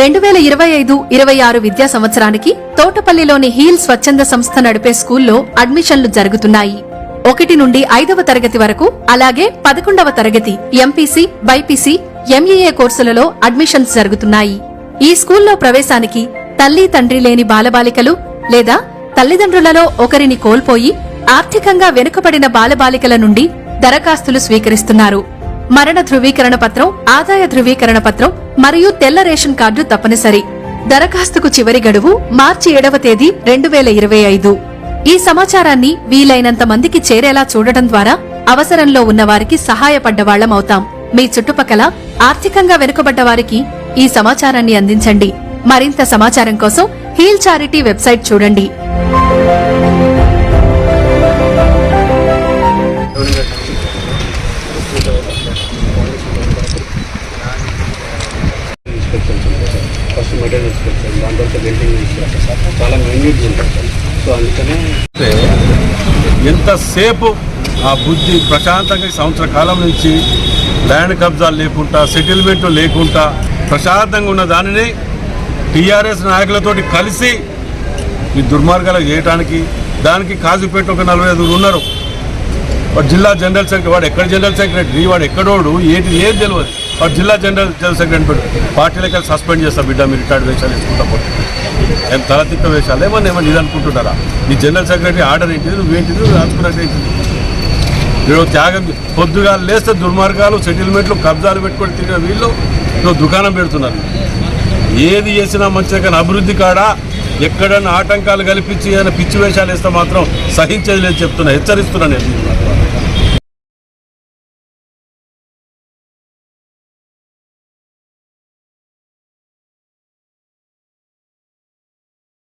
రెండు వేల ఇరవై ఐదు ఇరవై ఆరు విద్యా సంవత్సరానికి తోటపల్లిలోని హీల్ స్వచ్ఛంద సంస్థ నడిపే స్కూల్లో అడ్మిషన్లు జరుగుతున్నాయి. ఒకటి నుండి ఐదవ తరగతి వరకు అలాగే పదకొండవ తరగతి ఎంపీసీ బైపీసీ ఎంఈఏ కోర్సులలో అడ్మిషన్స్ జరుగుతున్నాయి. ఈ స్కూల్లో ప్రవేశానికి తల్లి తండ్రి లేని బాలబాలికలు లేదా తల్లిదండ్రులలో ఒకరిని కోల్పోయి ఆర్థికంగా వెనుకబడిన బాలబాలికల నుండి దరఖాస్తులు స్వీకరిస్తున్నారు. మరణ ధృవీకరణ పత్రం ఆదాయ ధృవీకరణ పత్రం మరియు తెల్ల రేషన్ కార్డు తప్పనిసరి. దరఖాస్తుకు చివరి గడువు మార్చి ఏడవ తేదీ రెండు వేల ఇరవై ఐదు. ఈ సమాచారాన్ని వీలైనంత మందికి చేరేలా చూడటం ద్వారా అవసరంలో ఉన్నవారికి సహాయపడ్డవాళ్ళమవుతాం మీ చుట్టుపక్కల ఆర్థికంగా వెనుకబడ్డ వారికి ఈ సమాచారాన్ని అందించండి. మరింత సమాచారం కోసం హీల్ చారిటీ వెబ్సైట్ చూడండి. మెటీరియల్ తీసుకొచ్చాం దాని తర్వాత బిల్డింగ్ ఇన్స్పెక్షన్ చాలా మైన్యూట్గా ఉంటాయి సార్ సో అందుకనే ఎంతసేపు ఆ బుద్ధి ప్రశాంతంగా సంవత్సర కాలం నుంచి ల్యాండ్ కబ్జాలు లేకుండా సెటిల్మెంట్ లేకుండా ప్రశాంతంగా ఉన్న దానిని టీఆర్ఎస్ నాయకులతోటి కలిసి ఈ దుర్మార్గాలు చేయడానికి దానికి కాజుపేట ఒక నలభై ఐదుగురు ఉన్నారు. వాడు జిల్లా జనరల్ సెక్రటరీ వాడు ఎక్కడ జనరల్ సెక్రటరీ వాడు ఎక్కడోడు ఏంటి ఏది తెలియదు వాడు జిల్లా జనరల్ జనరల్ సెక్రటరీ పెట్టు పార్టీలకి సస్పెండ్ చేస్తా బిడ్డ మీరు రిటైర్డ్ వేషాలు వేసుకుంటా పోతే ఏం తలతిక్క వేషాలు ఏమన్నా ఏమన్నా ఇది అనుకుంటున్నారా? నీ జనరల్ సెక్రటరీ ఆర్డర్ ఏంటిది నువ్వేంటిది నువ్వు రాసుకున్నట్టు ఏంటిది? త్యాగం పొద్దుగా లేస్తే దుర్మార్గాలు సెటిల్మెంట్లు కబ్జాలు పెట్టుకొని తిరిగిన వీళ్ళు నువ్వు దుకాణం పెడుతున్నారు. ఏది చేసినా మంచిగా కానీ అభివృద్ధి కాడా? ఎక్కడన్నా ఆటంకాలు కల్పించి ఏదైనా పిచ్చి వేషాలు వేస్తే మాత్రం సహించేది లేదు చెప్తున్నా హెచ్చరిస్తున్నా నేను